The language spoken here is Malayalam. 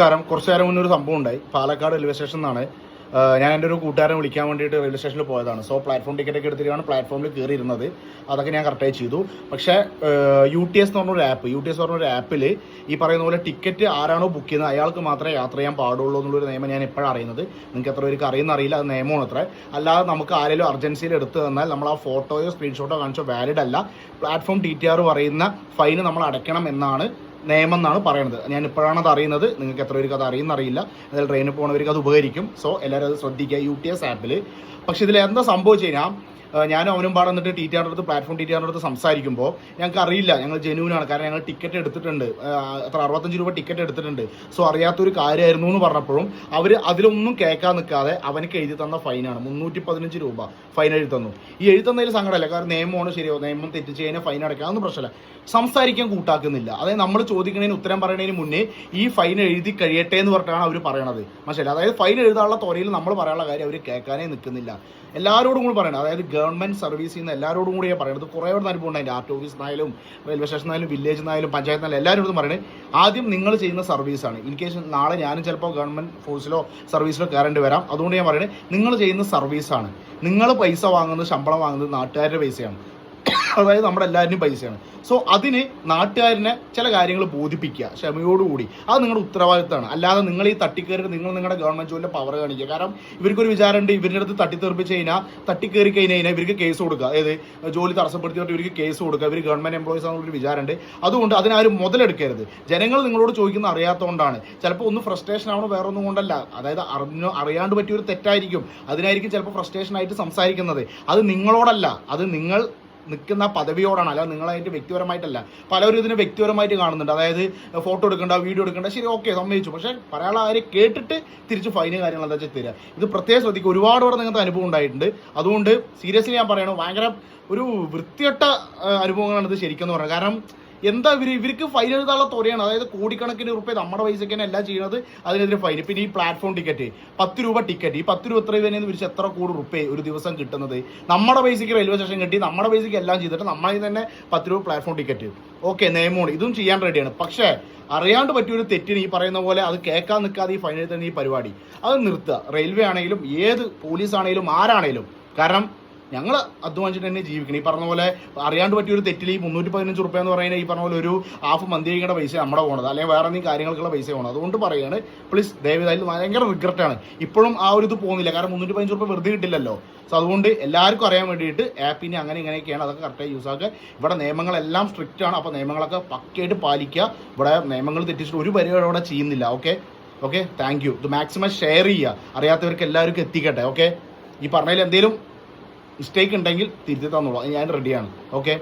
നമസ്കാരം. കുറച്ചു നേരം മുന്നേ ഒരു സംഭവം ഉണ്ടായി. പാലക്കാട് റെയിൽവേ സ്റ്റേഷൻ നിന്നാണ് ഞാൻ എന്റെ ഒരു കൂട്ടുകാരനെ വിളിക്കാൻ വേണ്ടിയിട്ട് റെയിൽവേ സ്റ്റേഷനിൽ പോയതാണ്. സോ പ്ലാറ്റ്ഫോം ടിക്കറ്റ് ഒക്കെ എടുത്തിട്ടാണ് പ്ലാറ്റ്ഫോമിൽ കയറിയിരുന്നത് അതൊക്കെ ഞാൻ കറക്റ്റായി ചെയ്തു. പക്ഷേ യു ടി എസ് എന്ന് പറഞ്ഞൊരു ആപ്പ് യു ടി എസ് പറഞ്ഞൊരു ആപ്പിൽ ഈ പറയുന്ന പോലെ ടിക്കറ്റ് ആരാണോ ബുക്ക് ചെയ്യുന്നത് അയാൾക്ക് മാത്രമേ യാത്ര ചെയ്യാൻ പാടുള്ളൂ എന്നുള്ളൊരു നിയമം ഞാൻ എപ്പോഴാണ് അറിയുന്നത്. നിങ്ങൾക്ക് എത്ര പേർക്ക് അറിയുന്ന അറിയില്ല അത് നിയമമാണ് അത്ര അല്ലാതെ നമുക്ക് ആരെങ്കിലും അർജൻസിയിൽ എടുത്തു തന്നാൽ നമ്മൾ ആ ഫോട്ടോയോ സ്ക്രീൻഷോട്ടോ കാണിച്ചോ വാലിഡ് അല്ല. പ്ലാറ്റ്ഫോം ടി ടി ആർ പറയുന്ന ഫൈന് നമ്മൾ അടയ്ക്കണം എന്നാണ് നിയമം എന്നാണ് പറയുന്നത് ഞാൻ ഇപ്പോഴാണ് അത് അറിയുന്നത്. നിങ്ങൾക്ക് എത്ര പേർക്ക് അത് അറിയുന്ന അറിയില്ല അതിൽ ട്രെയിനിൽ പോകുന്നവർക്ക് അത് ഉപകരിക്കും. സോ എല്ലാവരും അത് ശ്രദ്ധിക്കുക. യു ടി എസ് ആപ്പിൽ പക്ഷേ ഇതിൽ എന്താ സംഭവിച്ചു കഴിഞ്ഞാൽ ഞാനും അവനും പാടെ വന്നിട്ട് ടി ടി ആറിന്റെ അടുത്ത് പ്ലാറ്റ്ഫോം ടി ടി ആറിന്റെ അടുത്ത് സംസാരിക്കുമ്പോൾ ഞങ്ങൾക്ക് അറിയില്ല ഞങ്ങൾ ജെനുവിനാണ് കാരണം ഞങ്ങൾ ടിക്കറ്റ് എടുത്തിട്ടുണ്ട്. അത്ര അറുപത്തഞ്ച് രൂപ ടിക്കറ്റ് എടുത്തിട്ടുണ്ട്. സോ അറിയാത്തൊരു കാര്യമായിരുന്നു എന്ന് പറഞ്ഞപ്പോഴും അവർ അതിലൊന്നും കേൾക്കാൻ നിൽക്കാതെ അവനക്ക് എഴുതി തന്ന ഫൈനാണ് മുന്നൂറ്റി പതിനഞ്ച് രൂപ ഫൈൻ എഴുതി തന്നു. ഈ എഴുതി തന്നതിൽ സങ്കടമല്ല. കാരണം നിയമമാണ് ശരിയോ? നിയമം തെറ്റിച്ച് കഴിഞ്ഞാൽ ഫൈൻ അടയ്ക്കാം അതൊന്നും പ്രശ്നമില്ല. സംസാരിക്കാൻ കൂട്ടാക്കുന്നില്ല. അതായത് നമ്മൾ ചോദിക്കുന്നതിന് ഉത്തരം പറയുന്നതിന് മുന്നേ ഈ ഫൈൻ എഴുതി കഴിയട്ടെ എന്ന് പറഞ്ഞിട്ടാണ് അവർ പറയണത്. മനസ്സിലായി അതായത് ഫൈൻ എഴുതാനുള്ള തൊരയിൽ നമ്മൾ പറയാനുള്ള കാര്യം അവർ കേൾക്കാനേ നിൽക്കുന്നില്ല. എല്ലാവരോടും കൂടി പറയണം അതായത് ഗവൺമെന്റ് സർവീസിൽ നിന്ന് എല്ലാവരോടും കൂടിയാണ് പറയുന്നത് കുറേ ഒരു അനുഭവം ഉണ്ടായിട്ട് ആർ ടി ഓഫീസ് നിന്നായാലും റെയിൽവേ സ്റ്റേഷൻ വില്ലേജിനായാലും വില്ലേജ് നിന്നായാലും പഞ്ചായത്ത് നിന്നായാലും എല്ലാവരോടും പറയുന്നത് ആദ്യം നിങ്ങൾ ചെയ്യുന്ന സർവീസാണ് ഇൻ കേസ് നാളെ ഞാനും ചിലപ്പോൾ ഗവൺമെന്റ് ഫോഴ്സിലോ സർവീസിലോ കയറേണ്ടി വരാം. അതുകൊണ്ട് ഞാൻ പറയുന്നത് നിങ്ങൾ ചെയ്യുന്ന സർവീസാണ് നിങ്ങൾ പൈസ വാങ്ങുന്നത് ശമ്പളം വാങ്ങുന്നത് നാട്ടുകാരുടെ പൈസയാണ്. അതായത് നമ്മുടെ എല്ലാവരുടെയും പൈസയാണ്. സോ അതിന് നാട്ടുകാരനെ ചില കാര്യങ്ങൾ ബോധിപ്പിക്കുക ക്ഷമയോടുകൂടി. അത് നിങ്ങളുടെ ഉത്തരവാദിത്തമാണ്. അല്ലാതെ നിങ്ങൾ ഈ തട്ടിക്കയറിയിട്ട് നിങ്ങൾ നിങ്ങളുടെ ഗവൺമെന്റ് ജോലിയുടെ പവർ കാണിക്കുക. കാരണം ഇവർക്കൊരു വിചാരമുണ്ട് ഇവരുടെ അടുത്ത് തട്ടിത്തെറിപ്പിച്ച് കഴിഞ്ഞാൽ തട്ടിക്കയറി കഴിഞ്ഞ് കഴിഞ്ഞാൽ ഇവർക്ക് കേസ് കൊടുക്കുക. അതായത് ജോലി തടസ്സപ്പെടുത്തിയിട്ട് ഇവർക്ക് കേസ് കൊടുക്കുക. ഇവർ ഗവൺമെന്റ് എംപ്ലോയീസ് ആണെന്നൊരു വിചാരമുണ്ട്. അതുകൊണ്ട് അതിനാരും മുതലെടുക്കരുത്. ജനങ്ങൾ നിങ്ങളോട് ചോദിക്കുന്ന അറിയാത്തതുകൊണ്ടാണ് ചിലപ്പോൾ ഒന്ന് ഫ്രസ്ട്രേഷൻ ആവണോ വേറെ ഒന്നും കൊണ്ടല്ല. അതായത് അറിഞ്ഞോ അറിയാണ്ട് പറ്റിയ ഒരു തെറ്റായിരിക്കും. അതിനായിരിക്കും ചിലപ്പോൾ ഫ്രസ്ട്രേഷൻ ആയിട്ട് സംസാരിക്കുന്നത്. അത് നിങ്ങളോടല്ല. അത് നിങ്ങൾ നിൽക്കുന്ന പദവിയോടാണ് അല്ല നിങ്ങളായിട്ട് വ്യക്തിപരമായിട്ടല്ല. പലരും ഇതിനെ വ്യക്തിപരമായിട്ട് കാണുന്നുണ്ട്. അതായത് ഫോട്ടോ എടുക്കണ്ട വീഡിയോ എടുക്കണ്ട. ശരി ഓക്കെ സമ്മതിച്ചു. പക്ഷേ പറയാനുള്ള കാര്യം കേട്ടിട്ട് തിരിച്ച് ഫൈന് കാര്യങ്ങൾ എന്താ വെച്ചാൽ തരിക ഇത് പ്രത്യേകം ശ്രദ്ധിക്കുക ഒരുപാട് പേർ നിങ്ങൾക്ക് അനുഭവം ഉണ്ടായിട്ടുണ്ട്. അതുകൊണ്ട് സീരിയസ്ലി ഞാൻ പറയണം ഭയങ്കര ഒരു വൃത്തികെട്ട അനുഭവങ്ങളാണ് ഇത് ശരിക്കും എന്ന് പറയുന്നത്. കാരണം എന്താ ഇവർ ഇവർക്ക് ഫൈൻ എഴുതാനുള്ള തുറയാണ്. അതായത് കോടിക്കണക്കിന് റുപ്യ നമ്മുടെ പൈസയ്ക്ക് തന്നെ എല്ലാം ചെയ്യുന്നത് അതിനെതിരെ ഫൈൻ പിന്നെ ഈ പ്ലാറ്റ്ഫോം ടിക്കറ്റ് പത്ത് രൂപ ടിക്കറ്റ് ഈ പത്ത് രൂപ എത്ര തന്നെ വിരിച്ച് എത്ര കോടി റുപ്യ ഒരു ദിവസം കിട്ടുന്നത്? നമ്മുടെ പൈസയ്ക്ക് റെയിൽവേ സ്റ്റേഷൻ കിട്ടി നമ്മുടെ പൈസയ്ക്ക് എല്ലാം ചെയ്തിട്ട് നമ്മളിൽ തന്നെ പത്ത് രൂപ പ്ലാറ്റ്ഫോം ടിക്കറ്റ് ഓക്കെ നിയമമാണ് ഇതും ചെയ്യാൻ റെഡിയാണ് പക്ഷേ അറിയാണ്ട് പറ്റിയൊരു തെറ്റിന് ഈ പറയുന്ന പോലെ അത് കേൾക്കാൻ നിൽക്കാതെ ഈ ഫൈൻ എഴുതുന്ന ഈ പരിപാടി. അത് നിർത്തുക. റെയിൽവേ ആണെങ്കിലും ഏത് പോലീസ് ആണെങ്കിലും ആരാണെങ്കിലും. കാരണം ഞങ്ങൾ അധ്വാനിച്ചിട്ട് തന്നെ ജീവിക്കണം. ഈ പറഞ്ഞ പോലെ അറിയാണ്ട് പറ്റിയ ഒരു തെറ്റിൽ ഈ മുന്നൂറ്റി പതിനഞ്ച് റുപ്യ എന്ന് പറയുന്നത് ഈ പറഞ്ഞ പോലെ ഒരു ഹാഫ് മന്തി പൈസ നമ്മുടെ പോണത്. അല്ലെങ്കിൽ വേറെ എന്തെങ്കിലും കാര്യങ്ങൾക്കുള്ള പൈസ പോകണം അതുകൊണ്ട് പറയുകയാണ് പ്ലീസ് ദയവ് അതിൽ ഭയങ്കര റിഗ്രറ്റാണ് ഇപ്പോഴും ആ ഒരു ഇത് പോകുന്നില്ല. കാരണം മുന്നൂറ്റി പതിനഞ്ച് റുപ്യ വെറുതെ കിട്ടില്ലല്ലോ. സോ അതുകൊണ്ട് എല്ലാവർക്കും അറിയാൻ വേണ്ടിയിട്ട് ആപ്പിനെ അങ്ങനെ ഇങ്ങനെയൊക്കെയാണ്. അതൊക്കെ കറക്റ്റായി യൂസ് ആക്കുക. ഇവിടെ നിയമങ്ങളെല്ലാം സ്ട്രിക്റ്റ് ആണ്. അപ്പോൾ നിയമങ്ങളൊക്കെ പക്കയായിട്ട് പാലിക്കുക. ഇവിടെ നിയമങ്ങൾ തെറ്റിച്ചിട്ട് ഒരു പരിപാടി ഇവിടെ ചെയ്യുന്നില്ല. ഓക്കെ ഓക്കെ താങ്ക് യു ഇത് മാക്സിമം ഷെയർ ചെയ്യുക. അറിയാത്തവർക്ക് എല്ലാവർക്കും എത്തിക്കട്ടെ. ഓക്കെ ഈ പറഞ്ഞതിൽ എന്തെങ്കിലും മിസ്റ്റേക്ക് ഉണ്ടെങ്കിൽ തിരുത്തി തന്നോളൂ. ഞാൻ റെഡിയാണ് ഓക്കെ